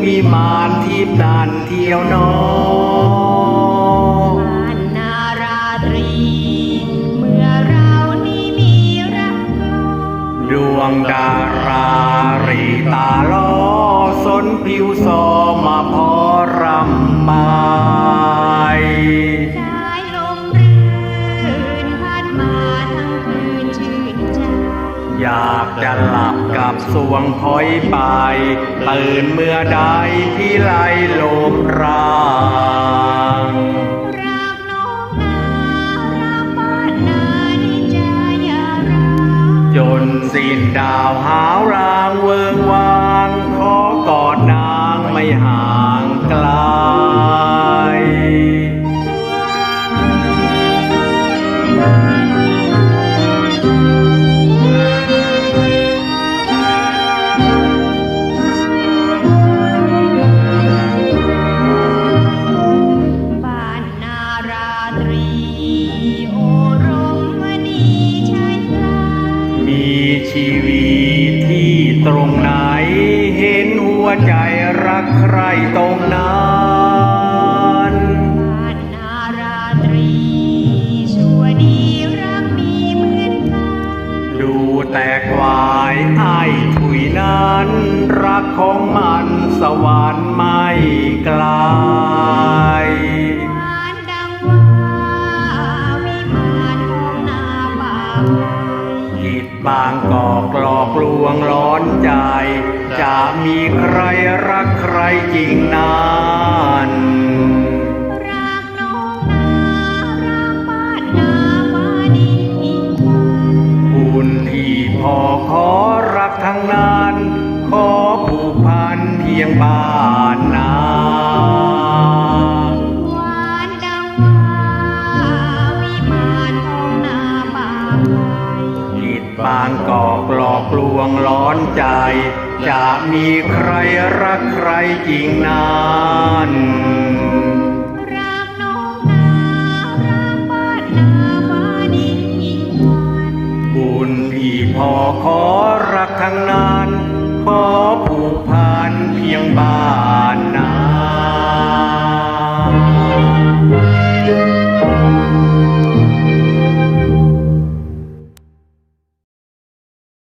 มือนวิมานทิพนันเที่ยวนอบ้านนาราตรี เมื่อเรานี่มีรักดวงดารารีตาล้อสนผิวซอมาพอากจะหลับกับสวงพอยไป ตื่นเมื่อใดพี่ไลลมรางรักน้องนารักบ้านนานิจายาราจนสิ้นดาวหาวรางเวิงวาง ขอกอดนางไม่ห่า ชีวิตที่ตรงไหน เห็นหัวใจรักใครตรงนั้นบ้านนาราตรีชั่วดีรักมีเหมือนกันดูแต่ควายไอ้ถุยนั้น รักของมันสวรรค์ไม่ไกล บางกอกหลอกลวงร้อนใจ จะมีใครรักใครจริงนั้นรักน้องนารักบ้านนาฟ้าดินอีกวันบุญที่พอขอ กอกหลอกลวงร้อนใจ จะมีใครรักใครจริงนั้นรักน้องนารักบ้านนาฟ้าดินอีกวันบุญที่พอขอรักทั้งนั้น ขอผูกพันเพียงบ้าน